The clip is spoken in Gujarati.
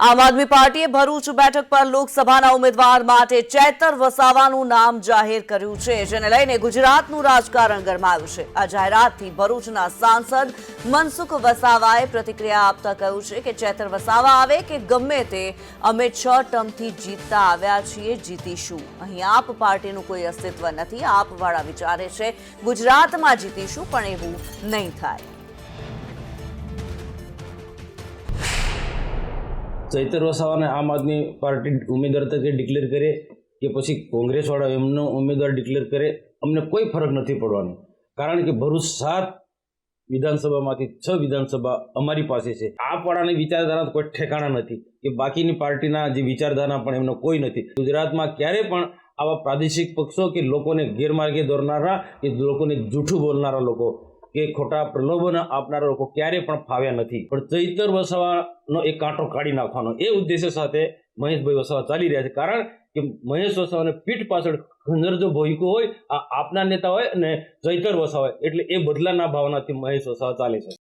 આમ આદમી પાર્ટીએ ભરૂચ બેઠક પર લોકસભાના ઉમેદવાર માટે ચેતર વસાવાનું નામ જાહેર કર્યું છે, જેને લઈને ગુજરાતનું રાજકારણ ગરમાયું છે. આ જાહેરાતથી ભરૂચના સાંસદ મનસુખ વસાવાએ પ્રતિક્રિયા આપતા કહ્યું છે કે ચેતર વસાવા આવે કે ગમે તે, અમે છ ટર્મથી જીતતા આવ્યા છીએ, જીતીશું. અહીં આપ પાર્ટીનું કોઈ અસ્તિત્વ નથી આપવાળા વિચારે છે, ગુજરાતમાં જીતીશું, પણ એવું નહીં થાય. ચૈતર વસાવાને આમ આદમી પાર્ટી ઉમેદવાર તરીકે ડિક્લેર કરે કે પછી કોંગ્રેસવાળા એમનો ઉમેદવાર ડિક્લેર કરે, અમને કોઈ ફરક નથી પડવાનો. કારણ કે ભરૂચ સાત વિધાનસભામાંથી છ વિધાનસભા અમારી પાસે છે. આ પાડાની વિચારધારા કોઈ ઠેકાણા નથી કે બાકીની પાર્ટીના જે વિચારધારા પણ એમનો કોઈ નથી. ગુજરાતમાં ક્યારે પણ આવા પ્રાદેશિક પક્ષો કે લોકોને ગેરમાર્ગે દોરનારા કે લોકોને જૂઠું બોલનારા લોકો કે ખોટા પ્રલોભન આપનારા લોકો ક્યારે પણ ફાવ્યા નથી. પણ ચૈતર વસાવાનો એક કાંટો કાઢી નાખવાનો. એ ઉદ્દેશ્ય સાથે મહેશભાઈ વસાવા ચાલી રહ્યા છે. કારણ કે મહેશ વસાવાને પીઠ પાછળ જો ભોયકું હોય, આ આપના નેતા હોય અને ચૈતર વસાવા એટલે એ બદલાના ભાવનાથી મહેશ વસાવા ચાલે છે.